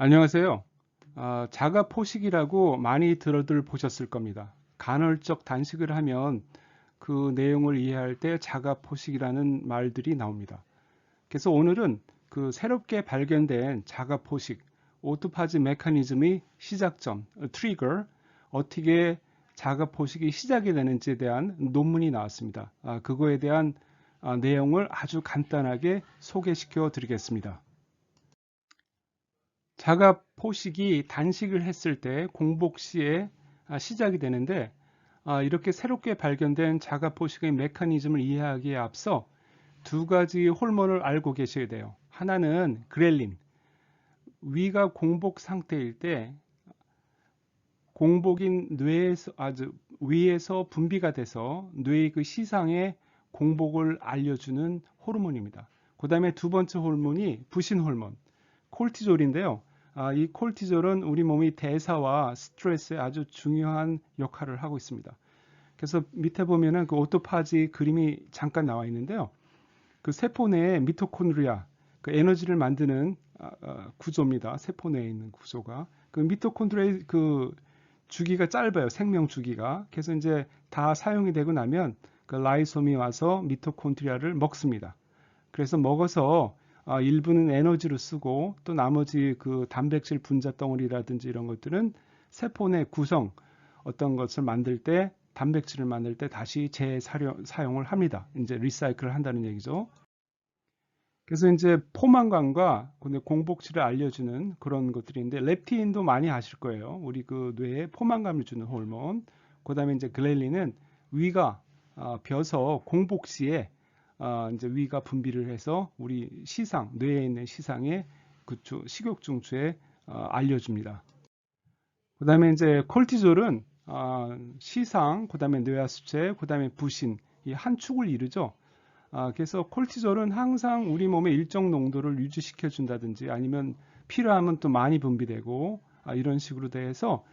안녕하세요. 아, 자가 포식이라고 많이 들어들 보셨을 겁니다. 간헐적 단식을 하면 그 내용을 이해할 때 자가 포식이라는 말들이 나옵니다. 그래서 오늘은 그 새롭게 발견된 자가 포식, 오토파지 메커니즘의 시작점, 트리거, 어떻게 자가 포식이 시작이 되는지에 대한 논문이 나왔습니다. 아, 그거에 대한 아, 내용을 아주 간단하게 소개시켜 드리겠습니다. 자가 포식이 단식을 했을 때 공복 시에 아, 시작이 되는데 아, 이렇게 새롭게 발견된 자가 포식의 메커니즘을 이해하기에 앞서 두 가지 호르몬을 알고 계셔야 돼요. 하나는 그렐린. 위가 공복 상태일 때 공복인 뇌에서 아주 위에서 분비가 돼서 뇌의 그 시상에 공복을 알려주는 호르몬입니다. 그 다음에 두 번째 호르몬이 부신 호르몬, 콜티졸인데요. 아, 이 콜티졸은 우리 몸의 대사와 스트레스에 아주 중요한 역할을 하고 있습니다. 그래서 밑에 보면은 그 오토파지 그림이 잠깐 나와 있는데요. 그 세포 내에 미토콘드리아, 그 에너지를 만드는 아, 아, 구조입니다. 세포 내에 있는 구조가. 그 미토콘드리아의 그 주기가 짧아요. 생명 주기가. 그래서 이제 다 사용이 되고 나면 그 라이솜이 와서 미토콘드리아를 먹습니다. 그래서 먹어서 아, 일부는 에너지로 쓰고 또 나머지 그 단백질 분자 덩어리라든지 이런 것들은 세포 내 구성 어떤 것을 만들 때 단백질을 만들 때 다시 재사용을 합니다. 이제 리사이클을 한다는 얘기죠. 그래서 이제 포만감과 공복질을 알려주는 그런 것들인데 렙틴도 많이 아실 거예요. 우리 그 뇌에 포만감을 주는 호르몬. 그다음에 이제 글렐린은 위가 어, 벼서 공복 시에 어, 이제 위가 분비를 해서 우리 시상 뇌에 있는 시상에 그쪽 식욕 중추에 어, 알려줍니다. 그다음에 이제 콜티졸은 어, 시상, 그다음에 뇌하 수체, 그다음에 부신 이 한 축을 이루죠. 아, 그래서 콜티졸은 항상 우리 몸의 일정 농도를 유지시켜 준다든지 아니면 필요하면 또 많이 분비되고 아, 이런 식으로 돼서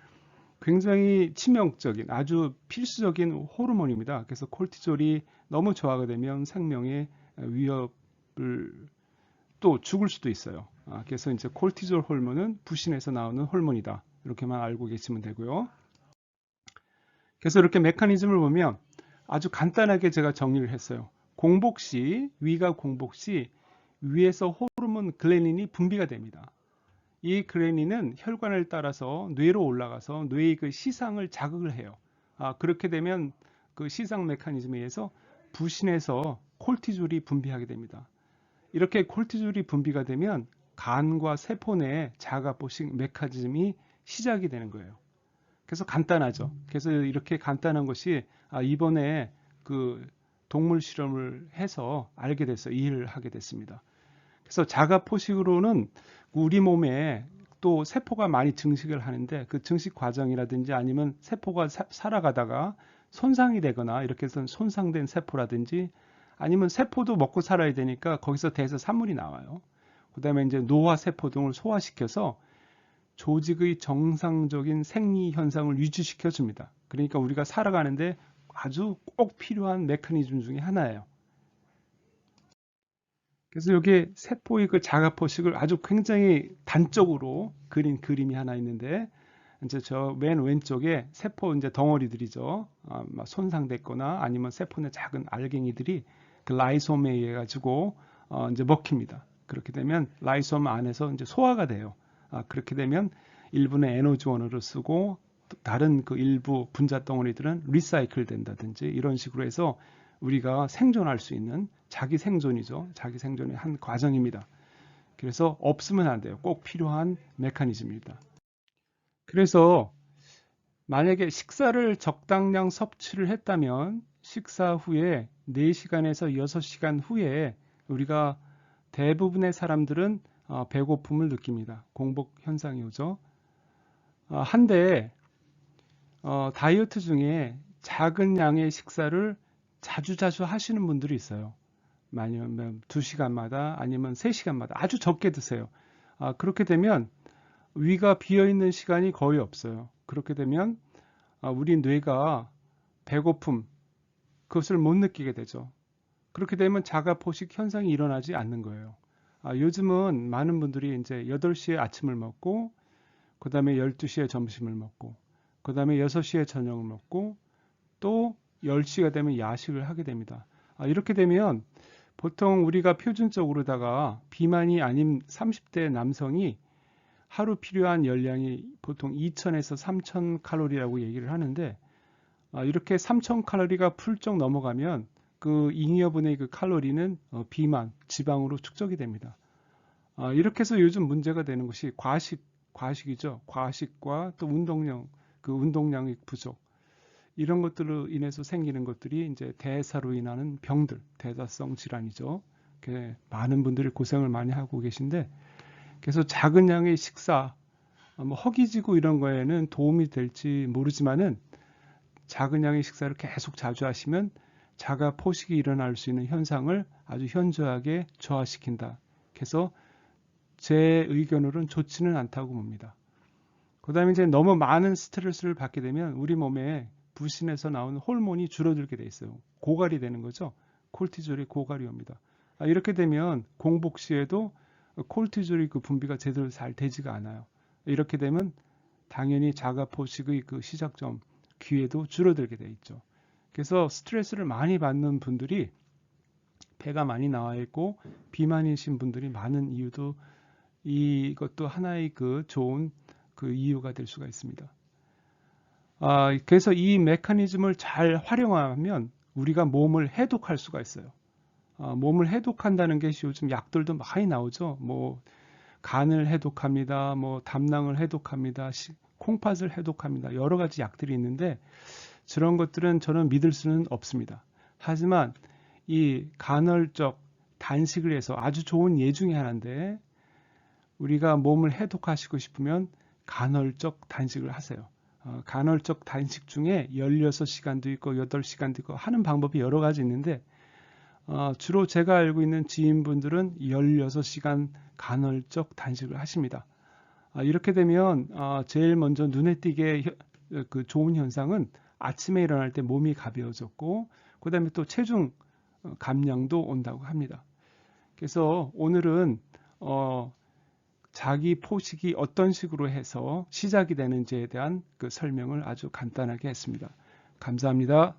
굉장히 치명적인 아주 필수적인 호르몬입니다. 그래서 콜티졸이 너무 저하가 되면 생명의 위협을 또 죽을 수도 있어요. 아, 그래서 이제 콜티졸 호르몬은 부신에서 나오는 호르몬이다. 이렇게만 알고 계시면 되고요. 그래서 이렇게 메커니즘을 보면 아주 간단하게 제가 정리를 했어요. 공복 시, 위가 공복 시 위에서 호르몬 글레닌이 분비가 됩니다. 이 글레닌은 혈관을 따라서 뇌로 올라가서 뇌의 그 시상을 자극을 해요. 아, 그렇게 되면 그 시상 메커니즘에 의해서 부신에서 콜티졸이 분비하게 됩니다. 이렇게 콜티졸이 분비가 되면 간과 세포 내에 자가포식 메커니즘이 시작이 되는 거예요. 그래서 간단하죠. 그래서 이렇게 간단한 것이 아, 이번에 그 동물 실험을 해서 알게 돼서 이해를 하게 됐습니다. 그래서 자가 포식으로는 우리 몸에 또 세포가 많이 증식을 하는데 그 증식 과정이라든지 아니면 세포가 사, 살아가다가 손상이 되거나 이렇게 해서 손상된 세포라든지 아니면 세포도 먹고 살아야 되니까 거기서 대해서 산물이 나와요. 그 다음에 이제 노화 세포 등을 소화시켜서 조직의 정상적인 생리 현상을 유지시켜 줍니다. 그러니까 우리가 살아가는데 아주 꼭 필요한 메커니즘 중에 하나예요. 그래서 여기 세포의 그 자가포식을 아주 굉장히 단적으로 그린 그림이 하나 있는데 이제 저 맨 왼쪽에 세포 이제 덩어리들이죠. 아, 손상됐거나 아니면 세포 내 작은 알갱이들이 그 라이솜에 의해 가지고 어, 이제 먹힙니다. 그렇게 되면 라이솜 안에서 이제 소화가 돼요. 아, 그렇게 되면 일부는 에너지원으로 쓰고 다른 그 일부 분자 덩어리들은 리사이클 된다든지 이런 식으로 해서 우리가 생존할 수 있는 자기 생존이죠. 자기 생존의 한 과정입니다. 그래서 없으면 안 돼요. 꼭 필요한 메커니즘입니다. 그래서 만약에 식사를 적당량 섭취를 했다면 식사 후에 4시간에서 6시간 후에 우리가 대부분의 사람들은 어, 배고픔을 느낍니다. 공복 현상이 오죠. 어, 한데 어, 다이어트 중에 작은 양의 식사를 자주자주 하시는 분들이 있어요. 아니면 2시간마다 아니면 3시간마다 아주 적게 드세요. 아, 그렇게 되면 위가 비어 있는 시간이 거의 없어요. 그렇게 되면 아, 우리 뇌가 배고픔 그것을 못 느끼게 되죠. 그렇게 되면 자가 포식 현상이 일어나지 않는 거예요. 아, 요즘은 많은 분들이 이제 8시에 아침을 먹고 그 다음에 12시에 점심을 먹고 그 다음에 6시에 저녁을 먹고 또 10시가 되면 야식을 하게 됩니다. 아, 이렇게 되면 보통 우리가 표준적으로다가 비만이 아닌 30대 남성이 하루 필요한 열량이 보통 2000에서 3000 칼로리라고 얘기를 하는데 아, 이렇게 3000 칼로리가 훌쩍 넘어가면 그 잉여분의 그 칼로리는 어, 비만, 지방으로 축적이 됩니다. 아, 이렇게 해서 요즘 문제가 되는 것이 과식, 과식이죠. 과식과 또 운동량, 그 운동량의 부족. 이런 것들로 인해서 생기는 것들이 이제 대사로 인하는 병들, 대사성 질환이죠. 많은 분들이 고생을 많이 하고 계신데, 그래서 작은 양의 식사, 뭐 허기지고 이런 거에는 도움이 될지 모르지만은 작은 양의 식사를 계속 자주 하시면 자가 포식이 일어날 수 있는 현상을 아주 현저하게 저하시킨다. 그래서 제 의견으로는 좋지는 않다고 봅니다. 그 다음에 이제 너무 많은 스트레스를 받게 되면 우리 몸에 부신에서 나오는 호르몬이 줄어들게 돼 있어요. 고갈이 되는 거죠. 콜티졸이 고갈이 옵니다. 아, 이렇게 되면 공복 시에도 콜티졸이 그 분비가 제대로 잘 되지가 않아요. 이렇게 되면 당연히 자가 포식의 그 시작점 기회도 줄어들게 돼 있죠. 그래서 스트레스를 많이 받는 분들이 배가 많이 나와 있고 비만이신 분들이 많은 이유도 이것도 하나의 그 좋은 그 이유가 될 수가 있습니다. 아, 그래서 이 메커니즘을 잘 활용하면 우리가 몸을 해독할 수가 있어요. 아, 몸을 해독한다는 게 요즘 약들도 많이 나오죠. 뭐 간을 해독합니다. 뭐 담낭을 해독합니다. 시, 콩팥을 해독합니다. 여러 가지 약들이 있는데 저런 것들은 저는 믿을 수는 없습니다. 하지만 이 간헐적 단식을 해서 아주 좋은 예 중에 하나인데 우리가 몸을 해독하시고 싶으면 간헐적 단식을 하세요. 어, 간헐적 단식 중에 16시간도 있고 8시간도 있고 하는 방법이 여러 가지 있는데 어, 주로 제가 알고 있는 지인분들은 16시간 간헐적 단식을 하십니다. 아, 이렇게 되면 어, 제일 먼저 눈에 띄게 그 좋은 현상은 아침에 일어날 때 몸이 가벼워졌고 그 다음에 또 체중 어, 감량도 온다고 합니다. 그래서 오늘은 어, 자기 포식이 어떤 식으로 해서 시작이 되는지에 대한 그 설명을 아주 간단하게 했습니다. 감사합니다.